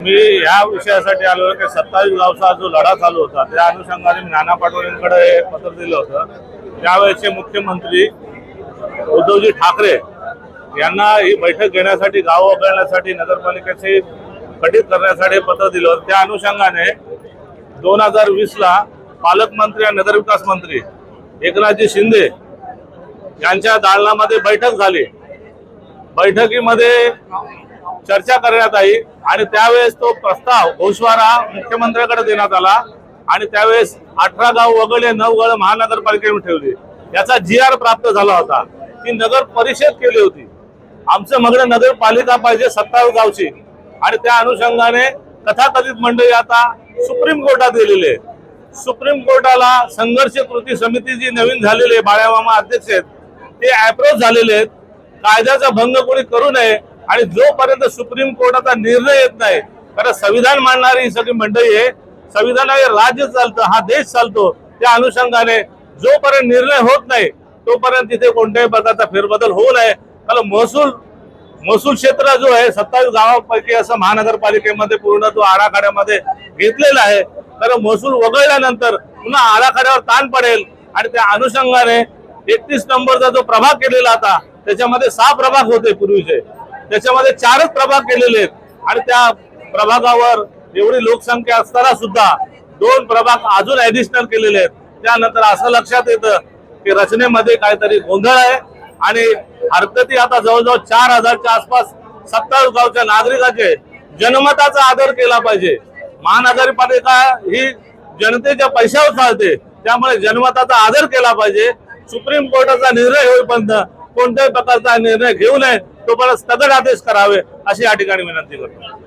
मी या विषयासाठी आलो की सत्तावीस गावचा जो लढा चालू होता त्या अनुषंगाने मी नाना पाटोलेंकडे हे पत्र दिलं होतं. त्यावेळेचे मुख्यमंत्री उद्धवजी ठाकरे यांना ही बैठक घेण्यासाठी गाव वगळण्यासाठी नगरपालिकेचे गठीत करण्यासाठी पत्र दिलं होतं. त्या अनुषंगाने दोन हजार वीस ला पालकमंत्री आणि नगरविकास मंत्री एकनाथजी शिंदे यांच्या दालनामध्ये बैठक झाली. बैठकीमध्ये चर्चा करण्यात आली आणि त्यावेळेस तो प्रस्ताव घोषवारा मुख्यमंत्र्याकडे देण्यात आला आणि त्यावेळेस अठरा गाव वगळले नऊ गाव महानगरपालिकेने ठेवले. याचा जी आर प्राप्त झाला होता. ती नगर परिषद केली होती. आमचं मगड नगरपालिका पाहिजे सत्तावीस गावची. आणि त्या अनुषंगाने कथाकथित मंडळी आता सुप्रीम कोर्टात गेलेले आहे. सुप्रीम कोर्टाला संघर्ष कृती समिती जी नवीन झालेली आहे बाळ्यामामा अध्यक्ष आहेत ते अप्रोच झालेले आहेत. कायद्याचा भंग कोणी करू नये आणि जोपर्यंत सुप्रीम कोर्टाचा निर्णय येत नाही कारण संविधान मांडणारी ही सगळी मंडळी आहे संविधानाने राज्य चालतं हा देश चालतो त्या अनुषंगाने जोपर्यंत निर्णय होत नाही तोपर्यंत तिथे कोणत्याही प्रकारचा फेरबदल होऊ नये. कारण महसूल महसूल क्षेत्र जो आहे सत्तावीस गावापैकी असं महानगरपालिकेमध्ये पूर्ण तो आराखड्यामध्ये घेतलेला आहे. तर महसूल वगळल्यानंतर पुन्हा आराखड्यावर ताण पडेल आणि त्या अनुषंगाने एकतीस नंबरचा जो प्रभाग केलेला होता त्याच्यामध्ये सहा प्रभाग होते पूर्वीचे. त्याच्यामध्ये चारच प्रभाग केलेले आहेत. आणि त्या प्रभागावर एवढी लोकसंख्या असताना सुद्धा दोन प्रभाग अजून ऍडिशनल केलेले आहेत. त्यानंतर असं लक्षात येतं की रचनेमध्ये काहीतरी गोंधळ आहे आणि हरकती आता जवळजवळ चार हजारच्या आसपास सत्तावीस गावच्या नागरिकाचे जनमताचा आदर केला पाहिजे. महानगरपालिका ही जनतेच्या पैशावर चालते. त्यामुळे जनमताचा आदर केला पाहिजे. सुप्रीम कोर्टाचा निर्णय होईपर्यंत कोणत्याही प्रकारचा निर्णय घेऊ नये तोपर्यंत स्थगन आदेश करावे अशी या ठिकाणी विनंती करतो.